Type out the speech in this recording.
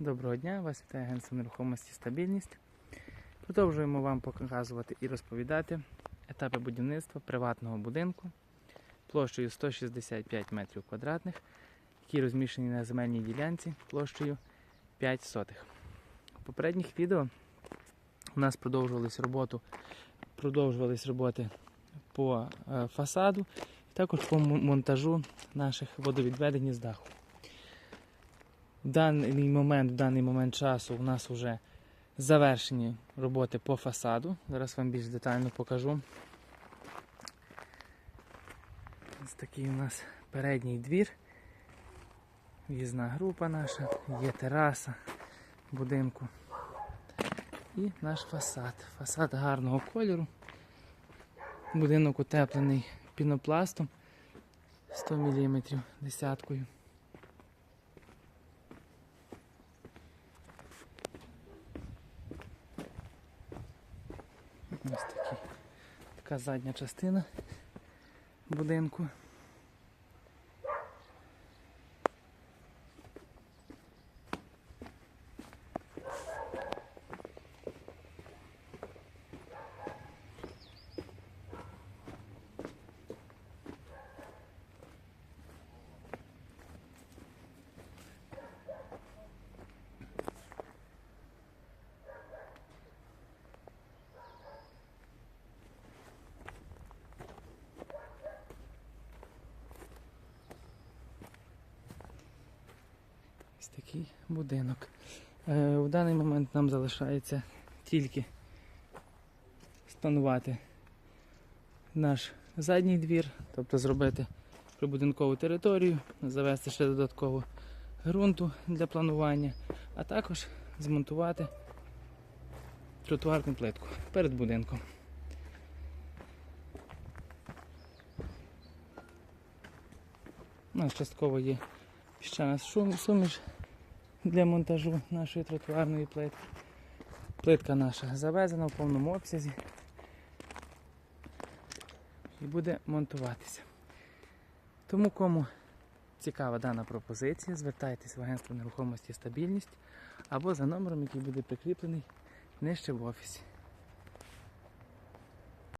Доброго дня, вас вітає агентство нерухомості стабільність. Продовжуємо вам показувати і розповідати етапи будівництва приватного будинку площею 165 метрів квадратних, які розміщені на земельній ділянці площею 5 сотих. У попередніх відео у нас продовжувались роботу, продовжувались роботи по е, фасаду, також по монтажу наших водовідведень з даху. В даний момент, в даний момент часу у нас вже завершені роботи по фасаду. Зараз вам більш детально покажу. Ось такий у нас передній двір. В'їзна група наша, є тераса будинку. І наш фасад. Фасад гарного кольору. Будинок утеплений пінопластом 100 мм десяткою. Ось такий, така задня частина будинку. Такий будинок. Е, в даний момент нам залишається тільки спланувати наш задній двір, тобто зробити прибудинкову територію, завести ще додатково ґрунту для планування, а також змонтувати тротуарну плитку перед будинком. У нас частково є піщана шум- суміш для монтажу нашої тротуарної плитки. Плитка наша завезена в повному обсязі і буде монтуватися. Тому кому цікава дана пропозиція, звертайтесь в агентство нерухомості стабільність або за номером, який буде прикріплений нижче в офісі.